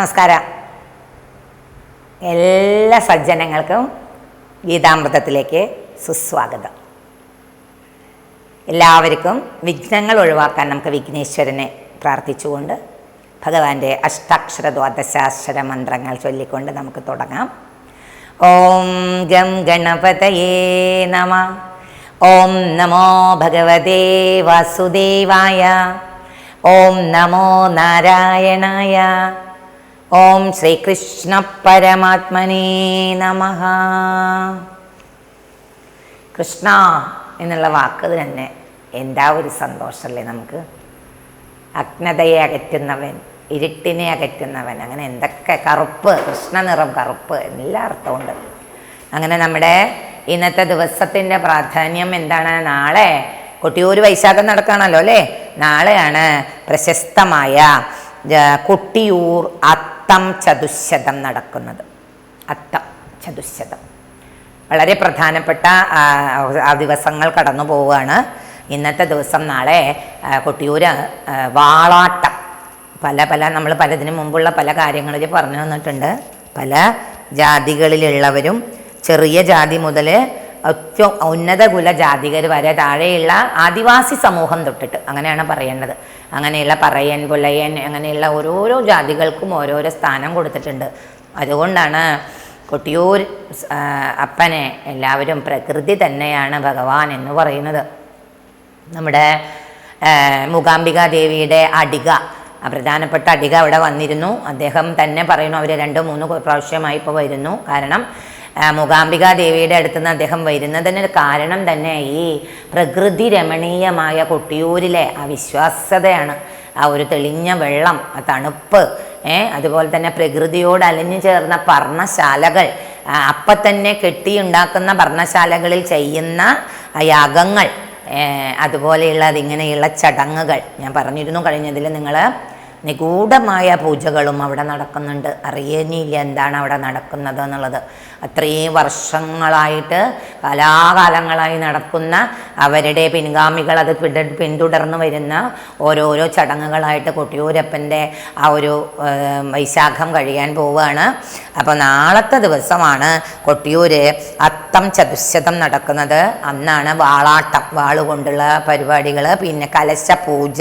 നമസ്കാരം. എല്ലാ സജ്ജനങ്ങൾക്കും ഗീതാമൃതത്തിലേക്ക് സുസ്വാഗതം. എല്ലാവർക്കും വിഘ്നങ്ങൾ ഒഴിവാക്കാൻ നമുക്ക് വിഘ്നേശ്വരനെ പ്രാർത്ഥിച്ചുകൊണ്ട് ഭഗവാന്റെ അഷ്ടാക്ഷര ദ്വാദശാക്ഷര മന്ത്രങ്ങൾ ചൊല്ലിക്കൊണ്ട് നമുക്ക് തുടങ്ങാം. ഓം ഗം ഗണപതയേ നമ. ഓം നമോ ഭഗവതേ വാസുദേവായ. ഓം നമോ നാരായണായ. ഓം ശ്രീകൃഷ്ണ പരമാത്മനേ നമ. കൃഷ്ണ എന്നുള്ള വാക്ക് തന്നെ എന്താ ഒരു സന്തോഷമല്ലേ നമുക്ക്? അജ്ഞതയെ അകറ്റുന്നവൻ ഇരുട്ടിനെ അകറ്റുന്നവൻ അങ്ങനെ എന്തൊക്കെ കറുപ്പ് കൃഷ്ണ നിറം കറുപ്പ് എല്ലാ അർത്ഥമുണ്ട്. അങ്ങനെ നമ്മുടെ ഇന്നത്തെ ദിവസത്തിന്റെ പ്രാധാന്യം എന്താണ്? നാളെ കൊട്ടിയൂർ വൈശാഖം നടക്കുകയാണല്ലോ അല്ലേ? നാളെയാണ് പ്രശസ്തമായ കൊട്ടിയൂർ കൊട്ടിയൂർ അത്തം ചതുശതം നടക്കുന്നത്. അത്തം ചതുശതം വളരെ പ്രധാനപ്പെട്ട ആ, ദിവസങ്ങൾ കടന്നു പോവുകയാണ്. ഇന്നത്തെ ദിവസം നാളെ കൊട്ടിയൂര് വാളാട്ടം. പല പല നമ്മൾ പലതിനു മുമ്പുള്ള പല കാര്യങ്ങളിൽ പറഞ്ഞു തന്നിട്ടുണ്ട് പല ജാതികളിലുള്ളവരും ചെറിയ ജാതി മുതൽ ഏറ്റവും ഉന്നത കുല ജാതികർ വരെ താഴെയുള്ള ആദിവാസി സമൂഹം തൊട്ടിട്ട് അങ്ങനെയാണ് പറയേണ്ടത്. അങ്ങനെയുള്ള പറയൻ പുലയൻ അങ്ങനെയുള്ള ഓരോരോ ജാതികൾക്കും ഓരോരോ സ്ഥാനം കൊടുത്തിട്ടുണ്ട്. അതുകൊണ്ടാണ് കൊട്ടിയൂർ അപ്പനെ എല്ലാവരും പ്രകൃതി തന്നെയാണ് ഭഗവാൻ എന്ന് പറയുന്നത്. നമ്മുടെ മൂകാംബിക ദേവിയുടെ അടിക പ്രധാനപ്പെട്ട അടിക അവിടെ വന്നിരുന്നു. അദ്ദേഹം തന്നെ പറയുന്നു അവർ രണ്ടോ മൂന്ന് പ്രാവശ്യമായി ഇപ്പോൾ വരുന്നു. കാരണം മൂകാംബിക ദേവിയുടെ അടുത്ത് നിന്ന് അദ്ദേഹം വരുന്നതിന് കാരണം തന്നെ ഈ പ്രകൃതി രമണീയമായ കൊട്ടിയൂരിലെ ആ ആ ഒരു തെളിഞ്ഞ വെള്ളം ആ തണുപ്പ് അതുപോലെ തന്നെ പ്രകൃതിയോട് അലിഞ്ഞു ചേർന്ന പർണശാലകൾ അപ്പം തന്നെ കെട്ടിയുണ്ടാക്കുന്ന പർണശാലകളിൽ ചെയ്യുന്ന യാഗങ്ങൾ അതുപോലെയുള്ള അതിങ്ങനെയുള്ള ചടങ്ങുകൾ. ഞാൻ പറഞ്ഞിരുന്നു കഴിഞ്ഞതിൽ നിങ്ങൾ നിഗൂഢമായ പൂജകളും അവിടെ നടക്കുന്നുണ്ട്. അറിയുന്നില്ല എന്താണ് അവിടെ നടക്കുന്നത് എന്നുള്ളത്. അത്രയും വർഷങ്ങളായിട്ട് കലാകാലങ്ങളായി നടക്കുന്ന അവരുടെ പിൻഗാമികൾ അത് പിന്ത- പിന്തുടർന്ന് വരുന്ന ഓരോരോ ചടങ്ങുകളായിട്ട് കൊട്ടിയൂരപ്പന്റെ ആ ഒരു വൈശാഖം കഴിയാൻ പോവുകയാണ് അപ്പോൾ നാളത്തെ ദിവസമാണ് കൊട്ടിയൂര് അത്തം ചതുശതം നടക്കുന്നത്. അന്നാണ് വാളാട്ടം വാളുകൊണ്ടുള്ള പരിപാടികൾ പിന്നെ കലശ പൂജ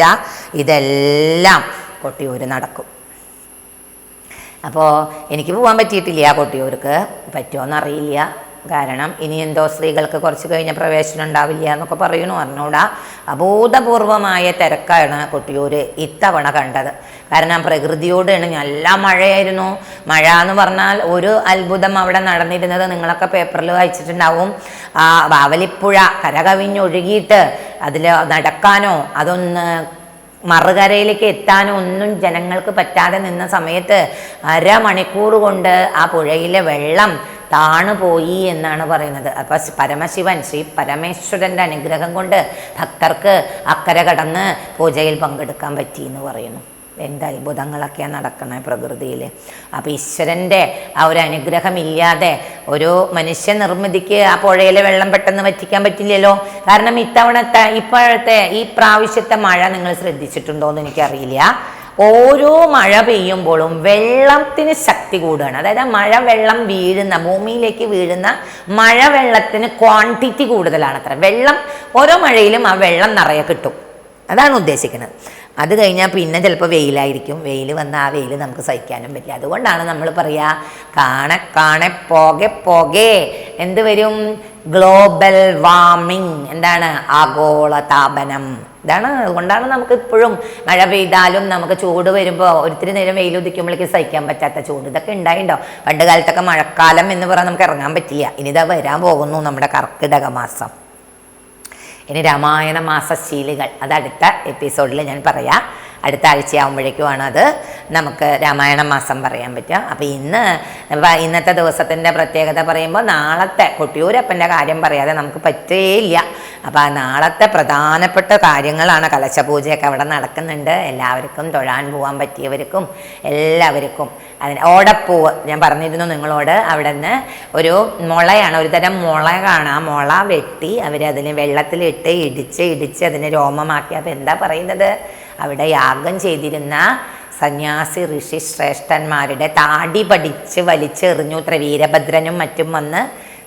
ഇതെല്ലാം കൊട്ടിയൂര് നടക്കും. അപ്പോൾ എനിക്ക് പോകാൻ പറ്റിയിട്ടില്ല കൊട്ടിയൂർക്ക് പറ്റുമോയെന്നറിയില്ല കാരണം ഇനി എന്തോ സ്ത്രീകൾക്ക് കുറച്ച് കഴിഞ്ഞ പ്രവേശനം ഉണ്ടാവില്ല എന്നൊക്കെ പറയണു അറിഞ്ഞൂടാ. അബോധപൂർവമായ തിരക്കാണ് കൊട്ടിയൂർ ഇത്തവണ കണ്ടത്. കാരണം പ്രകൃതിയോടാണ് നല്ല മഴയായിരുന്നു. മഴ എന്ന് പറഞ്ഞാൽ ഒരു അത്ഭുതം അവിടെ നടന്നിരുന്നത് നിങ്ങളൊക്കെ പേപ്പറിൽ വായിച്ചിട്ടുണ്ടാവും. ആ ബാവലിപ്പുഴ കരകവിഞ്ഞൊഴുകിയിട്ട് അതിൽ നടക്കാനോ അതൊന്ന് മറുകരയിലേക്ക് എത്താനോ ഒന്നും ജനങ്ങൾക്ക് പറ്റാതെ നിന്ന സമയത്ത് അരമണിക്കൂർ കൊണ്ട് ആ പുഴയിലെ വെള്ളം താണുപോയി എന്നാണ് പറയുന്നത്. അപ്പോൾ പരമശിവൻ ശ്രീ പരമേശ്വരന്റെ അനുഗ്രഹം കൊണ്ട് ഭക്തർക്ക് അക്കരെ കടന്ന് പൂജയിൽ പങ്കെടുക്കാൻ പറ്റി എന്ന് പറയുന്നു. എന്ത് അത്ഭുതങ്ങളൊക്കെയാണ് നടക്കുന്നത് പ്രകൃതിയിൽ അപ്പോൾ ഈശ്വരന്റെ ആ ഒരു അനുഗ്രഹമില്ലാതെ ഒരു മനുഷ്യ നിർമ്മിതിക്ക് ആ പുഴയിലെ വെള്ളം പെട്ടെന്ന് വറ്റിക്കാൻ പറ്റില്ലല്ലോ. കാരണം ഇത്തവണത്തെ ഇപ്പോഴത്തെ ഈ പ്രാവശ്യത്തെ മഴ നിങ്ങൾ ശ്രദ്ധിച്ചിട്ടുണ്ടോ എന്ന് എനിക്കറിയില്ല. ഓരോ മഴ പെയ്യുമ്പോഴും വെള്ളത്തിന് ശക്തി കൂടുകയാണ്. അതായത് മഴ വെള്ളം വീഴുന്ന ഭൂമിയിലേക്ക് വീഴുന്ന മഴ വെള്ളത്തിന് ക്വാണ്ടിറ്റി കൂടുതലാണ് അത്ര. വെള്ളം ഓരോ മഴയിലും ആ വെള്ളം നിറയെ കിട്ടും. അതാണ് ഉദ്ദേശിക്കുന്നത്. അത് കഴിഞ്ഞാൽ പിന്നെ ചിലപ്പോൾ വെയിലായിരിക്കും. വെയിൽ വന്ന ആ വെയിൽ നമുക്ക് സഹിക്കാനും പറ്റില്ല. അതുകൊണ്ടാണ് നമ്മൾ പറയുക കാണെ കാണെ പോകെ പോകെ. എന്ത് വരും? ഗ്ലോബൽ വാർമിംഗ് എന്താണ്? ആഗോള താപനം. ഇതാണ്. അതുകൊണ്ടാണ് നമുക്ക് ഇപ്പോഴും മഴ പെയ്താലും നമുക്ക് ചൂട് വരുമ്പോൾ ഒരിത്തിരി നേരം വെയിൽ ഉദിക്കുമ്പോഴേക്ക് സഹിക്കാൻ പറ്റാത്ത ചൂട്. ഇതൊക്കെ ഉണ്ടായിണ്ടോ പണ്ട് കാലത്തൊക്കെ മഴക്കാലം എന്ന് പറഞ്ഞാൽ നമുക്ക് ഇറങ്ങാൻ പറ്റില്ല. ഇനി ഇതാ വരാൻ പോകുന്നു നമ്മുടെ കർക്കിടക മാസം. ഇനി രാമായണ മാസശീലുകൾ അത് അടുത്ത എപ്പിസോഡിൽ ഞാൻ പറയാം. അടുത്ത ആഴ്ചയാകുമ്പോഴേക്കുമാണ് അത് നമുക്ക് രാമായണ മാസം പറയാൻ പറ്റുക. അപ്പോൾ ഇന്ന് ഇന്നത്തെ ദിവസത്തിന്റെ പ്രത്യേകത പറയുമ്പോൾ നാളത്തെ കൊട്ടിയൂരപ്പന്റെ കാര്യം പറയാതെ നമുക്ക് പറ്റേയില്ല അപ്പോൾ നാളത്തെ പ്രധാനപ്പെട്ട കാര്യങ്ങളാണ് കലശപൂജയൊക്കെ അവിടെ നടക്കുന്നുണ്ട്. എല്ലാവർക്കും തൊഴാൻ പോകാൻ പറ്റിയവർക്കും എല്ലാവർക്കും അതിന് ഓടപ്പൂവ് ഞാൻ പറഞ്ഞിരുന്നു നിങ്ങളോട് അവിടെ നിന്ന് ഒരു മുളയാണ് ഒരു തരം മുളകാണ്. ആ മുള വെട്ടി അവരതിന് വെള്ളത്തിലിട്ട് ഇടിച്ച് ഇടിച്ച് അതിനെ രോമമാക്കി. അപ്പോൾ എന്താ പറയുന്നത്? അവിടെ യാഗം ചെയ്തിരുന്ന സന്യാസി ഋഷി ശ്രേഷ്ഠന്മാരുടെ താടി പഠിച്ച് വലിച്ചെറിഞ്ഞു. ഇത്ര വീരഭദ്രനും മറ്റും വന്ന്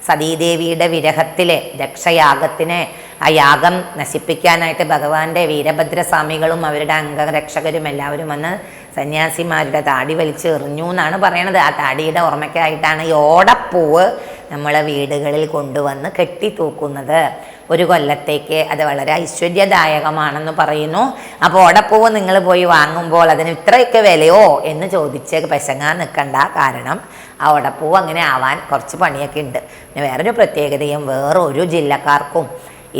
സതീദേവിയുടെ വിരഹത്തിലെ രക്ഷയാഗത്തിന് ആ യാഗം നശിപ്പിക്കാനായിട്ട് ഭഗവാന്റെ വീരഭദ്രസ്വാമികളും അവരുടെ അംഗരക്ഷകരും എല്ലാവരും വന്ന് സന്യാസിമാരുടെ താടി വലിച്ചെറിഞ്ഞു എന്നാണ് പറയണത്. ആ താടിയുടെ ഓർമ്മയ്ക്കായിട്ടാണ് ഈ ഓടപ്പൂവ് നമ്മളെ വീടുകളിൽ കൊണ്ടുവന്ന് കെട്ടിത്തൂക്കുന്നത്. ഒരു കൊല്ലത്തേക്ക് അത് വളരെ ഐശ്വര്യദായകമാണെന്ന് പറയുന്നു. അപ്പോൾ ഓടപ്പൂവ് നിങ്ങൾ പോയി വാങ്ങുമ്പോൾ അതിന് ഇത്രയൊക്കെ വിലയോ എന്ന് ചോദിച്ച് പെശങ്ങാൻ നിൽക്കണ്ട. കാരണം ആ ഓടപ്പൂവ് അങ്ങനെ ആവാൻ കുറച്ച് പണിയൊക്കെ ഉണ്ട്. പിന്നെ വേറൊരു പ്രത്യേകതയും വേറൊരു ജില്ലക്കാർക്കും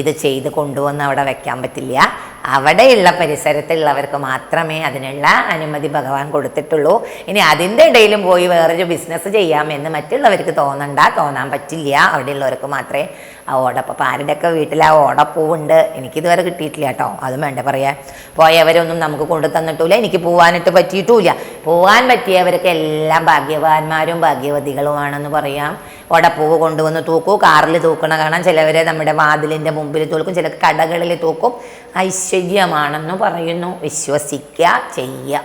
ഇത് ചെയ്ത് കൊണ്ടുവന്ന് അവിടെ വെക്കാൻ പറ്റില്ല. അവിടെയുള്ള പരിസരത്തുള്ളവർക്ക് മാത്രമേ അതിനുള്ള അനുമതി ഭഗവാൻ കൊടുത്തിട്ടുള്ളൂ. ഇനി അതിന്റെ ഇടയിലും പോയി വേറൊരു ബിസിനസ് ചെയ്യാമെന്ന് മറ്റുള്ളവർക്ക് തോന്നണ്ട തോന്നാൻ പറ്റില്ല. അവിടെയുള്ളവർക്ക് മാത്രമേ ആ ഓടപ്പം ആരുടെയൊക്കെ വീട്ടിൽ ആ ഓടപ്പൂവുണ്ട്? എനിക്കിതുവരെ കിട്ടിയിട്ടില്ല കേട്ടോ. അതും വേണ്ട പറയാൻ പോയവരൊന്നും നമുക്ക് കൊണ്ടു തന്നിട്ടില്ല എനിക്ക് പോവാനായിട്ട് പറ്റിയിട്ടുമില്ല പോവാൻ പറ്റിയവർക്ക് എല്ലാം ഭാഗ്യവാന്മാരും ഭാഗ്യവതികളുമാണെന്ന് പറയാം. ഓടപ്പൂവ് കൊണ്ടുവന്ന് തൂക്കും. കാറിൽ തൂക്കണ കാണാൻ ചിലവരെ നമ്മുടെ വാതിലിന്റെ മുമ്പിൽ തൂക്കും. ചില കടകളിൽ തൂക്കും. ഐശ്വര്യമാണെന്ന് പറയുന്നു. വിശ്വസിക്കുക ചെയ്യുക.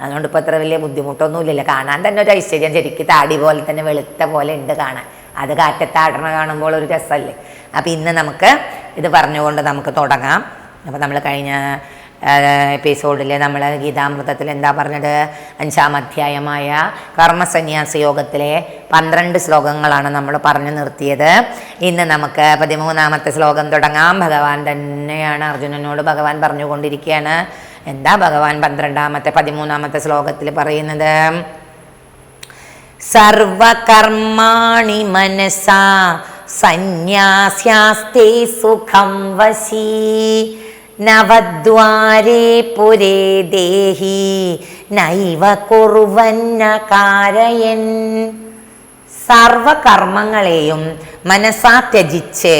അതുകൊണ്ട് ഇപ്പോൾ അത്ര വലിയ ബുദ്ധിമുട്ടൊന്നുമില്ലല്ലോ. കാണാൻ തന്നെ ഒരു ഐശ്വര്യം. ശരിക്കും താടി പോലെ തന്നെ വെളുത്ത പോലെ ഉണ്ട് കാണാൻ. അത് കാറ്റത്താടണ കാണുമ്പോൾ ഒരു രസമല്ലേ? അപ്പം ഇന്ന് നമുക്ക് ഇത് പറഞ്ഞുകൊണ്ട് നമുക്ക് തുടങ്ങാം. അപ്പോൾ നമ്മൾ കഴിഞ്ഞ എപ്പിസോഡിൽ നമ്മൾ ഗീതാമൃതത്തിൽ എന്താ പറഞ്ഞത്? അഞ്ചാം അധ്യായമായ കർമ്മസന്യാസ യോഗത്തിലെ പന്ത്രണ്ട് ശ്ലോകങ്ങളാണ് നമ്മൾ പറഞ്ഞു നിർത്തിയത്. ഇന്ന് നമുക്ക് പതിമൂന്നാമത്തെ ശ്ലോകം തുടങ്ങാം. ഭഗവാൻ തന്നെയാണ് അർജുനനോട് ഭഗവാൻ പറഞ്ഞുകൊണ്ടിരിക്കുകയാണ് എന്താ ഭഗവാൻ പന്ത്രണ്ടാമത്തെ പതിമൂന്നാമത്തെ ശ്ലോകത്തിൽ പറയുന്നത്? സർവകർമാണി മനസാ സന്യാസ്യാസ്തേ സുഖം വശീ നവദ്വാരേ പുരേ ദേഹി നൈവ കുറുവന്ന കാരയൻ സർവകർമ്മങ്ങളെയും മനസ്സാ ത്യജിച്ച്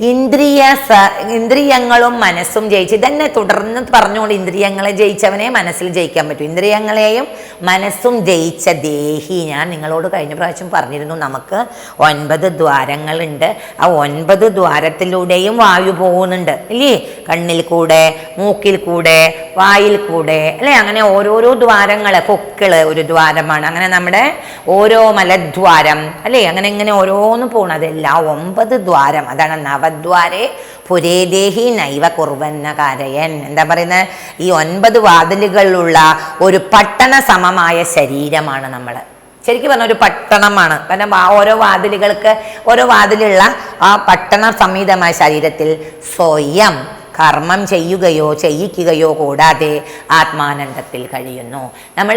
ഇന്ദ്രിയ സ ഇന്ദ്രിയങ്ങളും മനസ്സും ജയിച്ച് ഇതന്നെ തുടർന്ന് പറഞ്ഞുകൊണ്ട് ഇന്ദ്രിയങ്ങളെ ജയിച്ചവനെ മനസ്സിൽ ജയിക്കാൻ പറ്റും. ഇന്ദ്രിയങ്ങളെയും മനസ്സും ജയിച്ച ദേഹി ഞാൻ നിങ്ങളോട് കഴിഞ്ഞ പ്രാവശ്യം പറഞ്ഞിരുന്നു. നമുക്ക് ഒൻപത് ദ്വാരങ്ങളുണ്ട്. ആ ഒൻപത് ദ്വാരത്തിലൂടെയും വായു പോകുന്നുണ്ട്. ഇല്ലേ? കണ്ണിൽ കൂടെ മൂക്കിൽ കൂടെ വായിൽ കൂടെ. അല്ലേ? അങ്ങനെ ഓരോരോ ദ്വാരങ്ങൾ കൊക്കിൾ ഒരു ദ്വാരമാണ്. അങ്ങനെ നമ്മുടെ ഓരോ മലദ്വാരം. അല്ലേ? അങ്ങനെ ഇങ്ങനെ ഓരോന്ന് പോകണം അതെല്ലാം. ഒമ്പത് ദ്വാരം. അതാണ് നവദ്വാരെ പുരേദേഹി നൈവ കുർവന്ന കാരയൻ. എന്താ പറയുന്നത് ഈ ഒൻപത് വാതിലുകളുള്ള ഒരു പട്ടണ സമമായ ശരീരമാണ് നമ്മൾ ശരിക്കും പറഞ്ഞ ഒരു പട്ടണമാണ്. കാരണം ആ ഓരോ വാതിലുകൾക്ക് ഓരോ വാതിലുള്ള ആ പട്ടണ സമീതമായ ശരീരത്തിൽ സ്വയം കർമ്മം ചെയ്യുകയോ ചെയ്യിക്കുകയോ കൂടാതെ ആത്മാനന്ദത്തിൽ കഴിയുന്നു. നമ്മൾ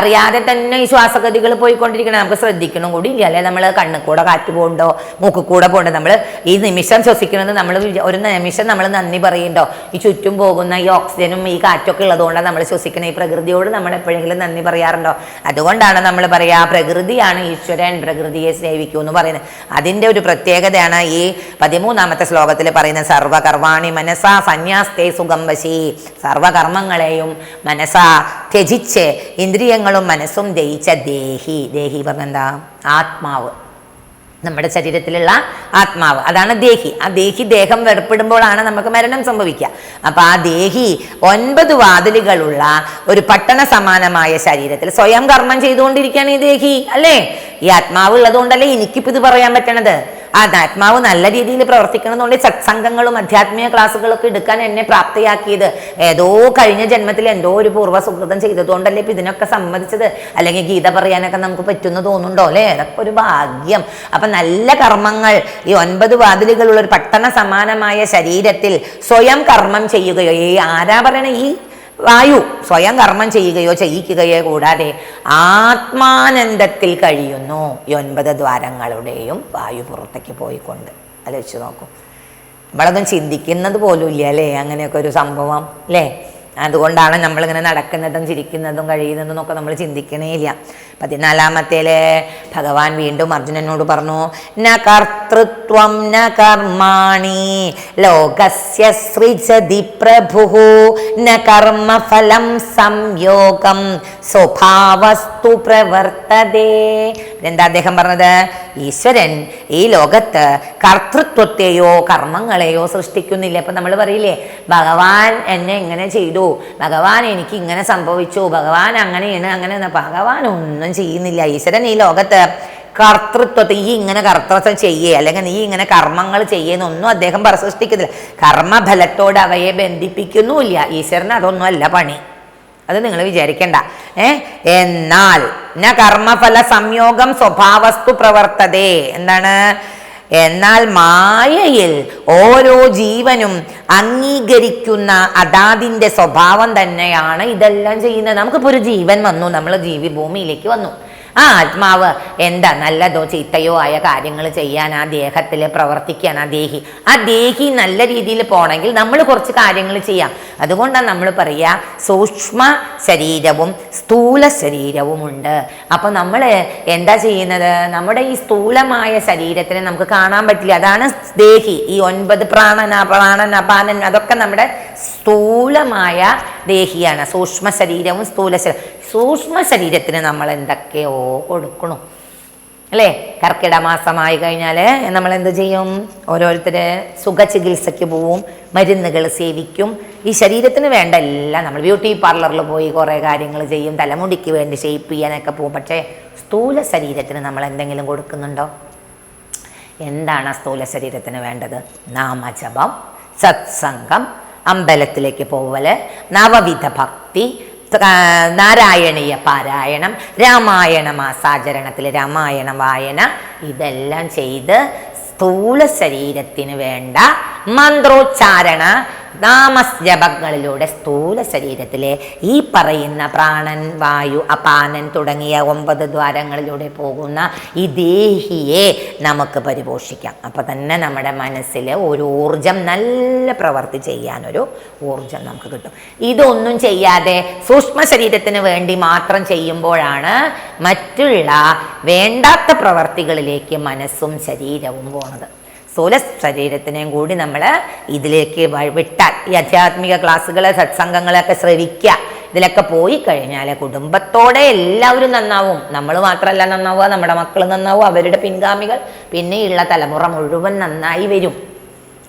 അറിയാതെ തന്നെ ഈ ശ്വാസഗതികൾ പോയിക്കൊണ്ടിരിക്കണം നമുക്ക് ശ്രദ്ധിക്കണം കൂടി ഇല്ല അല്ലെ? നമ്മൾ കണ്ണിൽ കൂടെ കാറ്റ് പോകണ്ടോ മൂക്കിൽ കൂടെ പോകണ്ടോ? നമ്മൾ ഈ നിമിഷം ശ്വസിക്കുന്നത് നമ്മൾ ഒരു നിമിഷം നമ്മൾ നന്ദി പറയുന്നുണ്ടോ ഈ ചുറ്റും പോകുന്ന ഈ ഓക്സിജനും ഈ കാറ്റൊക്കെ ഉള്ളതുകൊണ്ടാണ് നമ്മൾ ശ്വസിക്കുന്നത് ഈ പ്രകൃതിയോട് നമ്മൾ എപ്പോഴെങ്കിലും നന്ദി പറയാറുണ്ടോ? അതുകൊണ്ടാണ് നമ്മൾ പറയാ പ്രകൃതിയാണ് ഈശ്വരൻ പ്രകൃതിയെ സേവിക്കൂ എന്ന് പറയുന്നത്. അതിന്റെ ഒരു പ്രത്യേകതയാണ് ഈ പതിമൂന്നാമത്തെ ശ്ലോകത്തിൽ പറയുന്ന സർവകർവാണി മനസ്സാ സന്യാസ്തേ സുഖം വശി. സർവകർമ്മങ്ങളെയും മനസ്സാ ത്യജിച്ച് ഇന്ദ്രിയങ്ങളും മനസ്സും ജയിച്ച ദേഹി. ദേഹി പറഞ്ഞെന്താ ആത്മാവ്. നമ്മുടെ ശരീരത്തിലുള്ള ആത്മാവ്. അതാണ് ദേഹി. ആ ദേഹി ദേഹം വെറുപ്പിടുമ്പോഴാണ് നമുക്ക് മരണം സംഭവിക്കുക. അപ്പൊ ആ ദേഹി ഒൻപത് വാതിലുകളുള്ള ഒരു പട്ടണ സമാനമായ ശരീരത്തിൽ സ്വയം കർമ്മം ചെയ്തുകൊണ്ടിരിക്കുകയാണ് ഈ ദേഹി. അല്ലേ? ഈ ആത്മാവ് ഉള്ളതുകൊണ്ടല്ലേ എനിക്കിപ്പോൾ ഇത് പറയാൻ പറ്റണത്? ആത്മാവ് നല്ല രീതിയിൽ പ്രവർത്തിക്കണമെന്നുണ്ട് സത്സംഗങ്ങളും അധ്യാത്മിക ക്ലാസ്സുകളൊക്കെ എടുക്കാൻ എന്നെ പ്രാപ്തിയാക്കിയത്. ഏതോ കഴിഞ്ഞ ജന്മത്തിൽ എന്തോ ഒരു പൂർവ സുഹൃതം ചെയ്തതുകൊണ്ടല്ലേ ഇപ്പം ഇതിനൊക്കെ സമ്മതിച്ചത്? അല്ലെങ്കിൽ ഗീത പറയാനൊക്കെ നമുക്ക് പറ്റുന്നു തോന്നുന്നുണ്ടോ അല്ലേ? അതൊക്കെ ഒരു ഭാഗ്യം. അപ്പം നല്ല കർമ്മങ്ങൾ ഈ ഒൻപത് വാതിലുകളുള്ള ഒരു പട്ടണ സമാനമായ ശരീരത്തിൽ സ്വയം കർമ്മം ചെയ്യുകയോ ഈ ആരാ പറയണ? ഈ വായു സ്വയം കർമ്മം ചെയ്യുകയോ ചെയ്യിക്കുകയോ കൂടാതെ ആത്മാനന്ദത്തിൽ കഴിയുന്നു. ഈ ഒൻപത് ദ്വാരങ്ങളുടെയും വായു പുറത്തേക്ക് പോയിക്കൊണ്ട്. ആലോചിച്ച് നോക്കൂ. നമ്മളതൊന്നും ചിന്തിക്കുന്നത് പോലും ഇല്ല അല്ലേ? അങ്ങനെയൊക്കെ ഒരു സംഭവം അല്ലേ? അതുകൊണ്ടാണ് നമ്മളിങ്ങനെ നടക്കുന്നതും ചിരിക്കുന്നതും കഴിയുന്നതും ഒക്കെ നമ്മൾ ചിന്തിക്കണേ ഇല്ല പതിനാലാമത്തേൽ ഭഗവാൻ വീണ്ടും അർജുനനോട് പറഞ്ഞു ന കർത്തൃത്വം ന കർമാണി ലോകസ്യ സൃജതി പ്രഭു ന കർമ്മഫലം സംയോഗം സ്വഭാവസ്തു പ്രവർത്തതേ എന്താ അദ്ദേഹം പറഞ്ഞത്? ഈശ്വരൻ ഈ ലോകത്ത് കർത്തൃത്വത്തെയോ കർമ്മങ്ങളെയോ സൃഷ്ടിക്കുന്നില്ല. അപ്പം നമ്മൾ പറയില്ലേ ഭഗവാൻ എന്നെ ഇങ്ങനെ ചെയ്തു ഭഗവാൻ എനിക്ക് ഇങ്ങനെ സംഭവിച്ചു ഭഗവാൻ അങ്ങനെയാണ് അങ്ങനെ ഭഗവാൻ ഒന്നും ചെയ്യുന്നില്ല. ഈശ്വരൻ ഈ ലോകത്ത് കർത്തൃത്വത്തെ ഈ ഇങ്ങനെ കർത്തൃത്വം ചെയ്യേ അല്ലെങ്കിൽ നീ ഇങ്ങനെ കർമ്മങ്ങൾ ചെയ്യുന്നൊന്നും അദ്ദേഹം പ്രസൃഷ്ടിക്കുന്നില്ല കർമ്മഫലത്തോട് അവയെ ബന്ധിപ്പിക്കുന്നുമില്ല. ഈശ്വരന് അതൊന്നും അല്ല പണി. അത് നിങ്ങൾ വിചാരിക്കണ്ട. ഏ? എന്നാൽ ന കർമ്മഫല സംയോഗം സ്വഭാവസ്തു പ്രവർത്തതേ. എന്താണ്? എന്നാൽ മായയിൽ ഓരോ ജീവനും അംഗീകരിക്കുന്ന അതാതിന്റെ സ്വഭാവം തന്നെയാണ് ഇതെല്ലാം ചെയ്യുന്നത്. നമുക്കിപ്പോൾ ഒരു ജീവൻ വന്നു. നമ്മൾ ജീവി ഭൂമിയിലേക്ക് വന്നു. ആ ആത്മാവ്. എന്താ നല്ലതോ ചീത്തയോ ആയ കാര്യങ്ങൾ ചെയ്യാൻ ആ ദേഹത്തിൽ പ്രവർത്തിക്കാൻ ആ ദേഹി. ആ ദേഹി നല്ല രീതിയിൽ പോണെങ്കിൽ നമ്മൾ കുറച്ച് കാര്യങ്ങൾ ചെയ്യാം. അതുകൊണ്ടാണ് നമ്മൾ പറയുക സൂക്ഷ്മ ശരീരവും സ്ഥൂല ശരീരവും ഉണ്ട് അപ്പോൾ നമ്മൾ എന്താ ചെയ്യുന്നത്? നമ്മുടെ ഈ സ്ഥൂലമായ ശരീരത്തിനെ നമുക്ക് കാണാൻ പറ്റില്ല. അതാണ് ദേഹി. ഈ ഒൻപത് പ്രാണന പ്രാണന പാനൻ അതൊക്കെ നമ്മുടെ സ്ഥൂലമായ ദേഹിയാണ്. സൂക്ഷ്മ ശരീരവും സ്ഥൂല ശരീരം സൂക്ഷ്മ ശരീരത്തിന് നമ്മൾ എന്തൊക്കെയോ കൊടുക്കണം. അല്ലേ? കർക്കിട മാസമായി കഴിഞ്ഞാൽ നമ്മൾ എന്ത് ചെയ്യും? ഓരോരുത്തർ സുഖചികിത്സയ്ക്ക് പോവും മരുന്നുകൾ സേവിക്കും. ഈ ശരീരത്തിന് വേണ്ട എല്ലാം നമ്മൾ ബ്യൂട്ടി പാർലറിൽ പോയി കുറേ കാര്യങ്ങൾ ചെയ്യും തലമുടിക്ക് വേണ്ടി ഷേപ്പ് ചെയ്യാനൊക്കെ പോവും. പക്ഷേ സ്ഥൂല ശരീരത്തിന് നമ്മൾ എന്തെങ്കിലും കൊടുക്കുന്നുണ്ടോ? എന്താണ് ആ സ്ഥൂല ശരീരത്തിന് വേണ്ടത്? നാമജപം സത്സംഗം അമ്പലത്തിലേക്ക് പോവൽ നവവിധ ഭക്തി നാരായണീയ പാരായണം രാമായണ മാസാചരണത്തിൽ രാമായണ വായന ഇതെല്ലാം ചെയ്ത് സ്ഥൂല ശരീരത്തിന് വേണ്ട മന്ത്രോച്ചാരണ നാമജപങ്ങളിലൂടെ സ്ഥൂല ശരീരത്തിലെ ഈ പറയുന്ന പ്രാണൻ വായു അപാനൻ തുടങ്ങിയ ഒമ്പത് ദ്വാരങ്ങളിലൂടെ പോകുന്ന ഈ ദേഹിയെ നമുക്ക് പരിപോഷിക്കാം. അപ്പോൾ തന്നെ നമ്മുടെ മനസ്സിൽ ഒരു ഊർജം നല്ല പ്രവർത്തി ചെയ്യാനൊരു ഊർജം നമുക്ക് കിട്ടും. ഇതൊന്നും ചെയ്യാതെ സൂക്ഷ്മ ശരീരത്തിന് വേണ്ടി മാത്രം ചെയ്യുമ്പോഴാണ് മറ്റുള്ള വേണ്ടാത്ത പ്രവർത്തികളിലേക്ക് മനസ്സും ശരീരവും പോണത്. സ്ഥൂല ശരീരത്തിനെയും കൂടി നമ്മൾ ഇതിലേക്ക് വിട്ടാൽ ഈ ആധ്യാത്മിക ക്ലാസ്സുകൾ സത്സംഗങ്ങളൊക്കെ ശ്രവിക്കുക. ഇതിലൊക്കെ പോയി കഴിഞ്ഞാൽ കുടുംബത്തോടെ എല്ലാവരും നന്നാവും. നമ്മൾ മാത്രമല്ല നന്നാവുക നമ്മുടെ മക്കൾ നന്നാവും അവരുടെ പിൻഗാമികൾ. പിന്നെയുള്ള തലമുറ മുഴുവൻ നന്നായി വരും.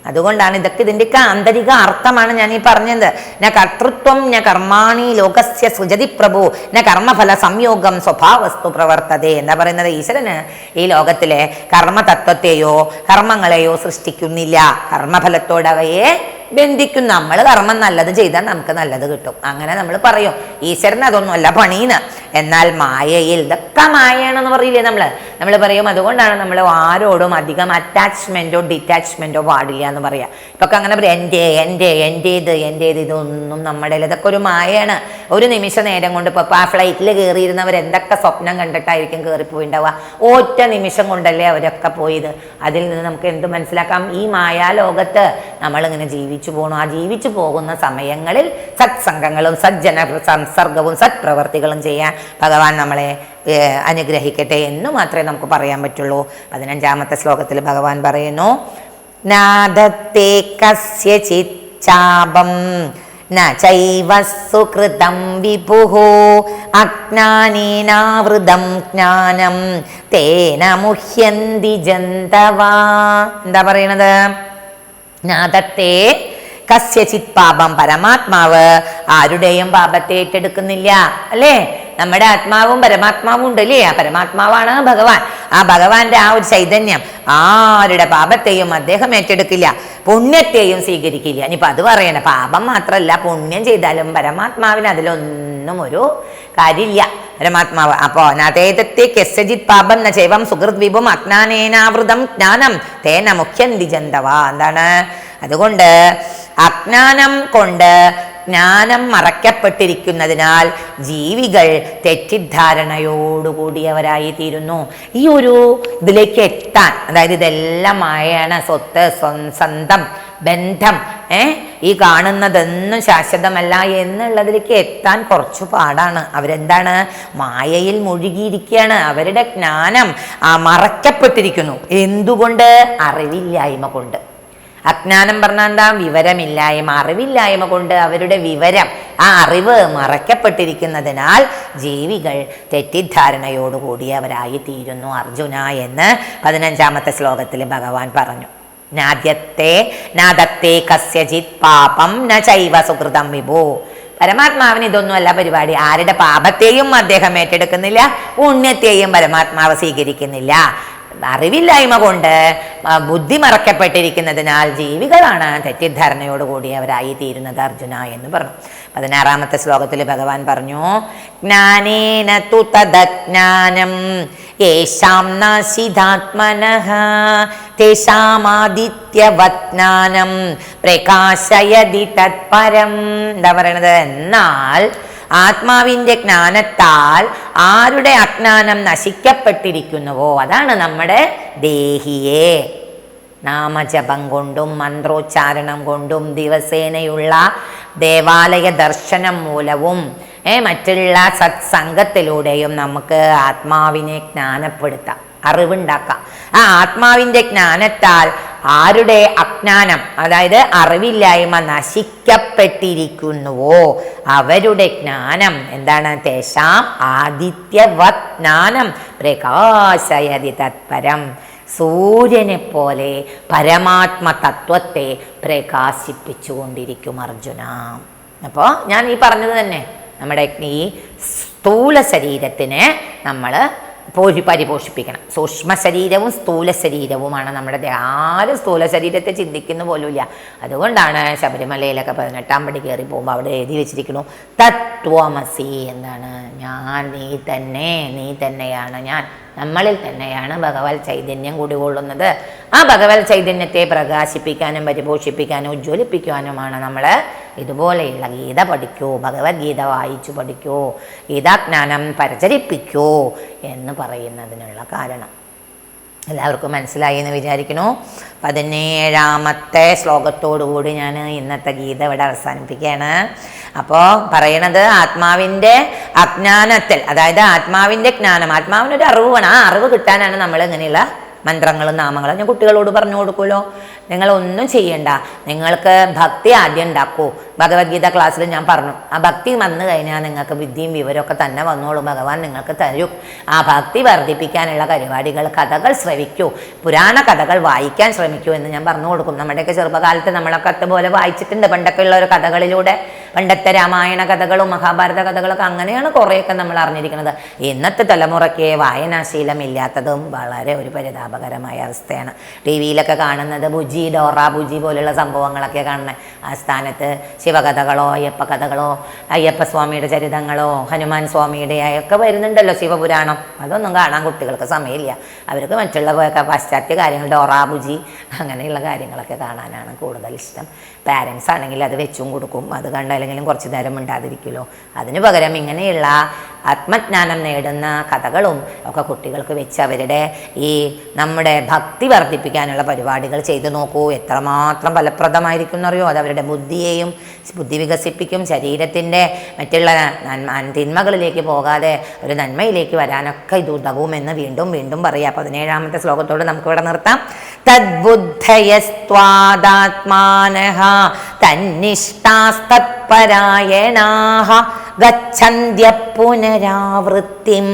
അതുകൊണ്ടാണ് ഇതൊക്കെ ഇതിന്റെയൊക്കെ ആന്തരിക അർത്ഥമാണ് ഞാൻ ഈ പറഞ്ഞത്. ന കർത്തൃത്വം ന കർമാണി ലോകസ്യ സുജതി പ്രഭു ന കർമ്മഫല സംയോഗം സ്വഭാവസ്തു പ്രവർത്തതേ എന്ന് പറയുന്നത് ഈശ്വരന് ഈ ലോകത്തിലെ കർമ്മതത്വത്തെയോ കർമ്മങ്ങളെയോ സൃഷ്ടിക്കുന്നില്ല. കർമ്മഫലത്തോട് അവയെ ബന്ധിക്കും. നമ്മൾ കർമ്മം നല്ലത് ചെയ്താൽ നമുക്ക് നല്ലത് കിട്ടും. അങ്ങനെ നമ്മൾ പറയും ഈശ്വരൻ അതൊന്നുമല്ല പണീന്ന്. എന്നാൽ മായയിൽ ഇതൊക്കെ മായയാണെന്ന് പറയില്ലേ നമ്മൾ നമ്മൾ പറയും അതുകൊണ്ടാണ് നമ്മൾ ആരോടും അധികം അറ്റാച്ച്മെന്റോ ഡിറ്റാച്ച്മെന്റോ പാടില്ല എന്ന് പറയാം. ഇപ്പൊക്കെ അങ്ങനെ പറയും എന്റെ എന്റെ എന്റെ ഇത് എന്റെ ഇത് ഇതൊന്നും നമ്മുടെ ഇതൊക്കെ ഒരു മായയാണ്. ഒരു നിമിഷ നേരം കൊണ്ട് ഇപ്പോൾ ആ ഫ്ലൈറ്റിൽ കയറിയിരുന്നവർ എന്തൊക്കെ സ്വപ്നം കണ്ടിട്ടായിരിക്കും കയറിപ്പോയിണ്ടാവുക ഒറ്റ നിമിഷം കൊണ്ടല്ലേ അവരൊക്കെ പോയത്? അതിൽ നിന്ന് നമുക്ക് എന്ത് മനസ്സിലാക്കാം? ഈ മായാലോകത്ത് നമ്മളിങ്ങനെ ജീവിച്ചു പോകണം ആ ജീവിച്ചു പോകുന്ന സമയങ്ങളിൽ സത്സംഗങ്ങളും സജ്ജന സംസർഗവും സത്പ്രവർത്തികളും ചെയ്യാൻ ഭഗവാൻ നമ്മളെ അനുഗ്രഹിക്കട്ടെ എന്ന് മാത്രമേ നമുക്ക് പറയാൻ പറ്റുള്ളൂ. പതിനഞ്ചാമത്തെ ശ്ലോകത്തിൽ ഭഗവാൻ പറയുന്നു നാദത്തെ കസ്യചിച്ചാപം ന ചൈവ അജ്ഞാനേനാവൃതം ജ്ഞാനം തേന മുഹ്യന്തി എന്താ പറയണത്? നാദത്തെ കസ്യചിത് പാപം പരമാത്മാവ്. ആരുടെയും പാപത്തെ ഏറ്റെടുക്കുന്നില്ല. അല്ലേ? നമ്മുടെ ആത്മാവും പരമാത്മാവും ഉണ്ടല്ലേ? ആ പരമാത്മാവാണ് ഭഗവാൻ. ആ ഭഗവാന്റെ ആ ഒരു ചൈതന്യം. ആരുടെ പാപത്തെയും അദ്ദേഹം ഏറ്റെടുക്കില്ല. പുണ്യത്തെയും സ്വീകരിക്കില്ല. ഇനിയിപ്പോൾ അത് പറയണ പാപം മാത്രമല്ല പുണ്യം ചെയ്താലും പരമാത്മാവിന് അതിലൊന്നും ഒരു കാര്യമില്ല. പരമാത്മാവ്. അപ്പോ നതേതത്തെ കെസ്യജിത് പാപം ന ചൈവം സുഹൃത് വിഭും അജ്ഞാനേനാവൃതം ജ്ഞാനം തേന മുഖ്യന്തി ജന്തവ. എന്താണ്? അതുകൊണ്ട് അജ്ഞാനം കൊണ്ട് ജ്ഞാനം മറയ്ക്കപ്പെട്ടിരിക്കുന്നതിനാൽ ജീവികൾ തെറ്റിദ്ധാരണയോടുകൂടിയവരായി തീരുന്നു ഈ ഒരു ഇതിലേക്ക് എത്താൻ അതായത് ഇതെല്ലാം മായയാണ് സ്വത്ത് സ്വ- സ്വന്തം ബന്ധം ഏ? ഈ കാണുന്നതെന്നും ശാശ്വതമല്ല എന്നുള്ളതിലേക്ക് എത്താൻ കുറച്ചു പാടാണ്. അവരെന്താണ്? മായയിൽ മുഴുകിയിരിക്കുകയാണ് അവരുടെ ജ്ഞാനം മറയ്ക്കപ്പെട്ടിരിക്കുന്നു എന്തുകൊണ്ട്? അറിവില്ലായ്മ കൊണ്ട്. അജ്ഞാനം പറഞ്ഞാൽ എന്താ വിവരമില്ലായ്മ അറിവില്ലായ്മ കൊണ്ട് അവരുടെ വിവരം ആ അറിവ് മറയ്ക്കപ്പെട്ടിരിക്കുന്നതിനാൽ ജീവികൾ തെറ്റിദ്ധാരണയോടുകൂടി അവരായി തീരുന്നു അർജുന എന്ന് പതിനഞ്ചാമത്തെ ശ്ലോകത്തിൽ ഭഗവാൻ പറഞ്ഞു. നാദ്യത്തെ നാദത്തെ കസ്യജിത് പാപം ന ചൈവ സുഹൃതം വിഭോ. പരമാത്മാവിന് ഇതൊന്നുമല്ല പരിപാടി. ആരുടെ പാപത്തെയും അദ്ദേഹം ഏറ്റെടുക്കുന്നില്ല പുണ്യത്തെയും പരമാത്മാവ് സ്വീകരിക്കുന്നില്ല. അറിവില്ലായ്മ കൊണ്ട് ബുദ്ധി മറക്കപ്പെട്ടിരിക്കുന്നതിനാൽ ജീവികളാണ് തെറ്റിദ്ധാരണയോടുകൂടി അവരായി തീരുന്നത് അർജുന എന്ന് പറഞ്ഞു. പതിനാറാമത്തെ ശ്ലോകത്തിൽ ഭഗവാൻ പറഞ്ഞു ജ്ഞാനേന തു തദജ്ഞാനം യേശാം പ്രകാശയതി തത്പരം. എന്താ പറയണത്? എന്നാൽ ആത്മാവിന്റെ ജ്ഞാനത്താൽ ആരുടെ അജ്ഞാനം നശിക്കപ്പെട്ടിരിക്കുന്നുവോ? അതാണ് നമ്മുടെ ദേഹിയെ. നാമജപം കൊണ്ടും മന്ത്രോച്ചാരണം കൊണ്ടും ദിവസേനയുള്ള ദേവാലയ ദർശനം മൂലവും മറ്റുള്ള സത്സംഗത്തിലൂടെയും നമുക്ക് ആത്മാവിനെ ജ്ഞാനപ്പെടുത്താം. അറിവുണ്ടാക്കാം. ആ ആത്മാവിന്റെ ജ്ഞാനത്താൽ ആരുടെ അജ്ഞാനം അതായത് അറിവില്ലായ്മ നശിക്കപ്പെട്ടിരിക്കുന്നുവോ? അവരുടെ ജ്ഞാനം എന്താണ്? തേശാം ആദിത്യവത് ജ്ഞാനം പ്രകാശയതി തത്പരം. സൂര്യനെ പോലെ പരമാത്മ തത്വത്തെ പ്രകാശിപ്പിച്ചുകൊണ്ടിരിക്കും അർജുന. അപ്പോൾ ഞാൻ ഈ പറഞ്ഞത് തന്നെ നമ്മുടെ ഈ സ്ഥൂല ശരീരത്തിന് നമ്മൾ പോഷി പരിപോഷിപ്പിക്കണം. സൂക്ഷ്മ ശരീരവും സ്ഥൂല ശരീരവുമാണ് നമ്മുടെ ആരും സ്ഥൂല ശരീരത്തെ ചിന്തിക്കുന്ന പോലുമില്ല. അതുകൊണ്ടാണ് ശബരിമലയിലൊക്കെ പതിനെട്ടാം പടി കയറി പോകുമ്പോൾ അവിടെ എഴുതി വെച്ചിരിക്കുന്നു തത്വമസി എന്താണ് ഞാൻ നീ തന്നെ നീ തന്നെയാണ് ഞാൻ. നമ്മളിൽ തന്നെയാണ് ഭഗവത് ചൈതന്യം കുടികൊള്ളുന്നത്. ആ ഭഗവത് ചൈതന്യത്തെ പ്രകാശിപ്പിക്കാനും പരിപോഷിപ്പിക്കാനും ഉജ്ജ്വലിപ്പിക്കുവാനുമാണ് നമ്മൾ ഇതുപോലെയുള്ള ഗീത പഠിക്കൂ ഭഗവത്ഗീത വായിച്ചു പഠിക്കൂ ഗീതാജ്ഞാനം പരിചരിപ്പിക്കൂ എന്ന് പറയുന്നതിനുള്ള കാരണം. എല്ലാവർക്കും മനസ്സിലായി എന്ന് വിചാരിക്കുന്നു? പതിനേഴാമത്തെ ശ്ലോകത്തോടുകൂടി ഞാൻ ഇന്നത്തെ ഗീത ഇവിടെ അവസാനിപ്പിക്കുകയാണ്. അപ്പോൾ പറയണത് ആത്മാവിന്റെ അജ്ഞാനത്തിൽ അതായത് ആത്മാവിന്റെ ജ്ഞാനം ആത്മാവിനൊരു അറിവ് വേണം. ആ അറിവ് കിട്ടാനാണ് നമ്മൾ ഇങ്ങനെയുള്ള മന്ത്രങ്ങളും നാമങ്ങളും ഞാൻ കുട്ടികളോട് പറഞ്ഞു കൊടുക്കുമല്ലോ. നിങ്ങൾ ഒന്നും ചെയ്യണ്ട. നിങ്ങൾക്ക് ഭക്തി ആദ്യം ഉണ്ടാക്കൂ. ഭഗവത്ഗീത ക്ലാസ്സിൽ ഞാൻ പറഞ്ഞു. ആ ഭക്തി വന്നു കഴിഞ്ഞാൽ നിങ്ങൾക്ക് വിദ്യയും വിവരമൊക്കെ തന്നെ വന്നോളൂ. ഭഗവാൻ നിങ്ങൾക്ക് തരും. ആ ഭക്തി വർദ്ധിപ്പിക്കാനുള്ള പരിപാടികൾ കഥകൾ ശ്രവിക്കൂ. പുരാണ കഥകൾ വായിക്കാൻ ശ്രമിക്കൂ എന്ന് ഞാൻ പറഞ്ഞു കൊടുക്കും. നമ്മുടെയൊക്കെ ചെറുപ്പകാലത്ത് നമ്മളൊക്കെ അതുപോലെ വായിച്ചിട്ടുണ്ട്. പണ്ടൊക്കെ ഉള്ള ഒരു കഥകളിലൂടെ പണ്ടത്തെ രാമായണ കഥകളും മഹാഭാരത കഥകളൊക്കെ അങ്ങനെയാണ് കുറേയൊക്കെ നമ്മൾ അറിഞ്ഞിരിക്കുന്നത്. ഇന്നത്തെ തലമുറയ്ക്ക് വായനാശീലമില്ലാത്തതും വളരെ ഒരു പരിതാപകരമായ അവസ്ഥയാണ്. ടി വിയിലൊക്കെ കാണുന്നത് ബുജി ഡോറ ബുജി പോലുള്ള സംഭവങ്ങളൊക്കെ കാണുന്നത് ആ സ്ഥാനത്ത് ശിവകഥകളോ അയ്യപ്പ കഥകളോ അയ്യപ്പ സ്വാമിയുടെ ചരിതങ്ങളോ ഹനുമാൻ സ്വാമിയുടെ ഒക്കെ വരുന്നുണ്ടല്ലോ ശിവപുരാണം. അതൊന്നും കാണാൻ കുട്ടികൾക്ക് സമയമില്ല. അവർക്ക് മറ്റുള്ളതൊക്കെ പാശ്ചാത്യ കാര്യങ്ങൾ ഡോറാബുജി അങ്ങനെയുള്ള കാര്യങ്ങളൊക്കെ കാണാനാണ് കൂടുതൽ ഇഷ്ടം. പാരൻസ് ആണെങ്കിൽ അത് വെച്ചും കൊടുക്കും. അത് കണ്ടല്ലെങ്കിലും കുറച്ച് നേരം മിണ്ടാതിരിക്കുമല്ലോ അതിന് പകരം ഇങ്ങനെയുള്ള ആത്മജ്ഞാനം നേടുന്ന കഥകളും ഒക്കെ കുട്ടികൾക്ക് വെച്ച് അവരുടെ ഈ നമ്മുടെ ഭക്തി വർദ്ധിപ്പിക്കാനുള്ള പരിപാടികൾ ചെയ്തു നോക്കൂ. എത്രമാത്രം ഫലപ്രദമായിരിക്കും എന്നറിയോ അത് അവരുടെ ബുദ്ധിയെയും ബുദ്ധി വികസിപ്പിക്കും. ശരീരത്തിന്റെ മറ്റുള്ള തിന്മകളിലേക്ക് പോകാതെ ഒരു നന്മയിലേക്ക് വരാനൊക്കെ ഇത് ഉതകുമെന്ന് വീണ്ടും വീണ്ടും പറയാം. പതിനേഴാമത്തെ ശ്ലോകത്തോട് നമുക്കിവിടെ നിർത്താം. തദ്ബുദ്ധയസ്ത്വാദാത്മാനഃ തന്നിഷ്ടാസ്തത്പരായണാഃ ഗച്ഛന്ത്യ പുനരാവൃത്തിം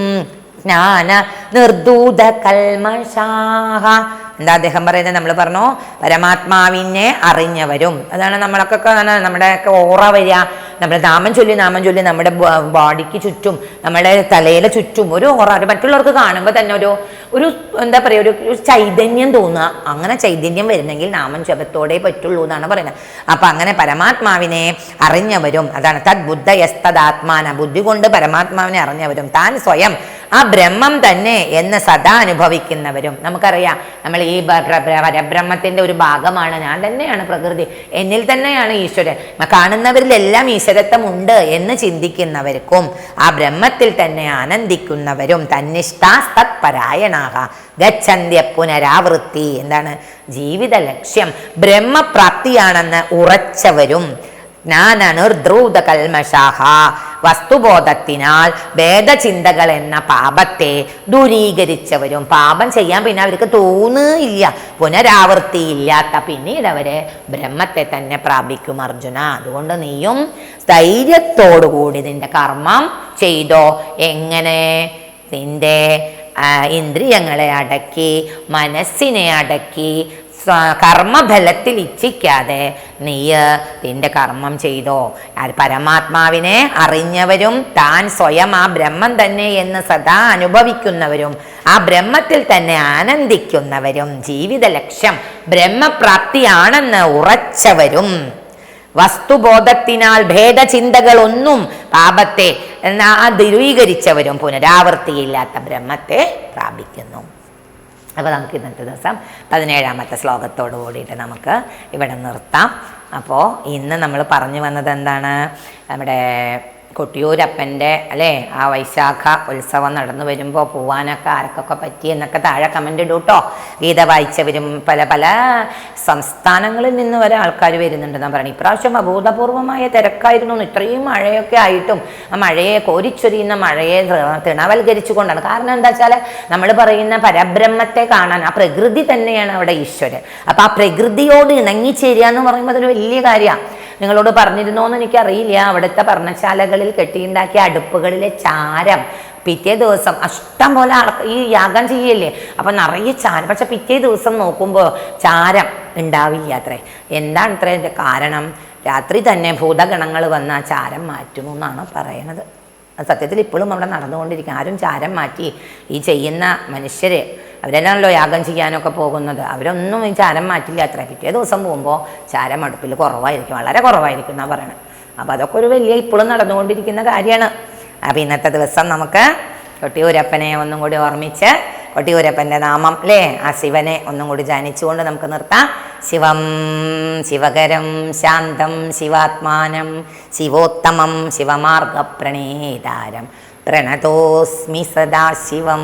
എന്താ അദ്ദേഹം പറയുന്നത്? നമ്മൾ പറഞ്ഞു പരമാത്മാവിനെ അറിഞ്ഞവരും. അതാണ് നമ്മളൊക്കെ നമ്മുടെ നമ്മുടെയൊക്കെ ഓറ വരിക. നമ്മുടെ നാമം ചൊല്ലി നാമം ചൊല്ലി നമ്മുടെ ബോഡിക്ക് ചുറ്റും നമ്മുടെ തലയിലെ ചുറ്റും ഒരു ഓറ ഒരു മറ്റുള്ളവർക്ക് കാണുമ്പോൾ തന്നെ ഒരു ഒരു എന്താ പറയുക ഒരു ചൈതന്യം തോന്നുക. അങ്ങനെ ചൈതന്യം വരുന്നെങ്കിൽ നാമം ശബത്തോടെ പറ്റുള്ളൂ എന്നാണ് പറയുന്നത്. അപ്പം അങ്ങനെ പരമാത്മാവിനെ അറിഞ്ഞവരും അതാണ് തദ് ബുദ്ധയസ്തദാത്മാന ബുദ്ധി കൊണ്ട് പരമാത്മാവിനെ അറിഞ്ഞവരും. താൻ സ്വയം ആ ബ്രഹ്മം തന്നെ എന്ന് സദാ അനുഭവിക്കുന്നവരും. നമുക്കറിയാം നമ്മൾ ഈ പരബ്രഹ്മത്തിന്റെ ഒരു ഭാഗമാണ്. ഞാൻ തന്നെയാണ് പ്രകൃതി. എന്നിൽ തന്നെയാണ് ഈശ്വരൻ. കാണുന്നവരിലെല്ലാം ഈശ്വരത്വം ഉണ്ട് എന്ന് ചിന്തിക്കുന്നവർക്കും ആ ബ്രഹ്മത്തിൽ തന്നെ ആനന്ദിക്കുന്നവരും തന്നിഷ്ടാസ്തത്പരായണാഹ. ഗച്ഛന്ത്യ പുനരാവൃത്തി. എന്താണ്? ജീവിത ലക്ഷ്യം. ബ്രഹ്മപ്രാപ്തിയാണെന്ന് ഉറച്ചവരും ജ്ഞാനനിർദ്രൂത കൽമഷാഹ വസ്തുബോധത്തിനാൽ ഭേദചിന്തകൾ എന്ന പാപത്തെ ദൂരീകരിച്ചവരും പാപം ചെയ്യാൻ പിന്നെ അവർക്ക് തോന്നുകയില്ല പുനരാവൃത്തിയില്ലാത്ത പിന്നീട് അവരെ ബ്രഹ്മത്തെ തന്നെ പ്രാപിക്കും അർജുന. അതുകൊണ്ട് നീയും ധൈര്യത്തോടുകൂടി നിന്റെ കർമ്മം ചെയ്തോ. എങ്ങനെ? നിന്റെ ഇന്ദ്രിയങ്ങളെ അടക്കി മനസ്സിനെ അടക്കി കർമ്മഫലത്തിൽ ഇച്ഛിക്കാതെ നീ നിന്റെ കർമ്മം ചെയ്തോ. അത് പരമാത്മാവിനെ അറിഞ്ഞവരും താൻ സ്വയം ആ ബ്രഹ്മം തന്നെ എന്ന് സദാ അനുഭവിക്കുന്നവരും ആ ബ്രഹ്മത്തിൽ തന്നെ ആനന്ദിക്കുന്നവരും ജീവിത ലക്ഷ്യം ബ്രഹ്മപ്രാപ്തിയാണെന്ന് ഉറച്ചവരും. വസ്തുബോധത്തിനാൽ ഭേദചിന്തകളൊന്നും പാപത്തെ എന്നാ ദുരീകരിച്ചവരും പുനരാവൃത്തിയില്ലാത്ത ബ്രഹ്മത്തെ പ്രാപിക്കുന്നു. അപ്പോൾ നമുക്ക് ഇന്നത്തെ ദിവസം പതിനേഴാമത്തെ ശ്ലോകത്തോട് കൂടിയിട്ട് നമുക്ക് ഇവിടെ നിർത്താം. അപ്പോൾ ഇന്ന് നമ്മൾ പറഞ്ഞു വന്നത് എന്താണ്? നമ്മുടെ കൊട്ടിയൂരപ്പന്റെ അല്ലേ? ആ വൈശാഖ ഉത്സവം നടന്നു വരുമ്പോൾ പോവാനൊക്കെ ആർക്കൊക്കെ പറ്റി എന്നൊക്കെ താഴെ കമന്റ് ഇടൂ കേട്ടോ ഗീത വായിച്ചവരും പല പല സംസ്ഥാനങ്ങളിൽ നിന്ന് വരെ ആൾക്കാർ വരുന്നുണ്ടെന്നാണ് പറയുന്നത് ഇപ്രാവശ്യം അഭൂതപൂർവമായ തിരക്കായിരുന്നു. ഇത്രയും മഴയൊക്കെ ആയിട്ടും ആ മഴയെ കോരിച്ചൊരിയുന്ന മഴയെ തിണവൽക്കരിച്ചുകൊണ്ടാണ് കാരണം എന്താ വെച്ചാൽ നമ്മൾ പറയുന്ന പരബ്രഹ്മത്തെ കാണാൻ ആ പ്രകൃതി തന്നെയാണ് അവിടെ ഈശ്വരൻ. അപ്പം ആ പ്രകൃതിയോട് ഇണങ്ങിച്ചേരുക എന്ന് പറയുമ്പോൾ അതൊരു വലിയ കാര്യമാണ് നിങ്ങളോട് പറഞ്ഞിരുന്നോ എന്ന് എനിക്കറിയില്ല. അവിടുത്തെ പർണശാലകളിൽ കെട്ടിയുണ്ടാക്കിയ അടുപ്പുകളിലെ ചാരം പിറ്റേ ദിവസം അഷ്ടം പോലെ ഈ യാഗം ചെയ്യല്ലേ? അപ്പം നിറയെ ചാരം. പക്ഷെ പിറ്റേ ദിവസം നോക്കുമ്പോൾ ചാരം ഉണ്ടാവില്ല അത്രേ. എന്താണ് ഇത്ര കാരണം? രാത്രി തന്നെ ഭൂതഗണങ്ങൾ വന്ന ചാരം മാറ്റുമെന്നാണ് പറയണത്. അത് സത്യത്തിൽ ഇപ്പോഴും അവിടെ നടന്നുകൊണ്ടിരിക്കുക ആരും ചാരം മാറ്റി ഈ ചെയ്യുന്ന മനുഷ്യർ അവരെല്ലാണല്ലോ യാഗം ചെയ്യാനൊക്കെ പോകുന്നത്? അവരൊന്നും ഈ ചാരം മാറ്റില്ല അത്ര. പിറ്റേ ദിവസം പോകുമ്പോൾ ചാരം അടുപ്പിൽ കുറവായിരിക്കും. വളരെ കുറവായിരിക്കും എന്നാണ് പറയണത് അപ്പോൾ അതൊക്കെ ഒരു വലിയ ഇപ്പോഴും നടന്നുകൊണ്ടിരിക്കുന്ന കാര്യമാണ്. അപ്പോൾ ഇന്നത്തെ ദിവസം നമുക്ക് കൊട്ടിയൂരപ്പനെ ഒന്നും കൂടി ഓർമ്മിച്ച് കൊട്ടിയൂരപ്പന്റെ നാമം അല്ലേ ആ ശിവനെ ഒന്നും കൂടി ജാനിച്ചുകൊണ്ട് നമുക്ക് നിർത്താം. ശിവം ശിവകരം ശാന്തം ശിവാത്മാനം ശിവോത്തമം ശിവമാർഗപ്രണേതാരം. പ്രണതോസ്മി സദാശിവം.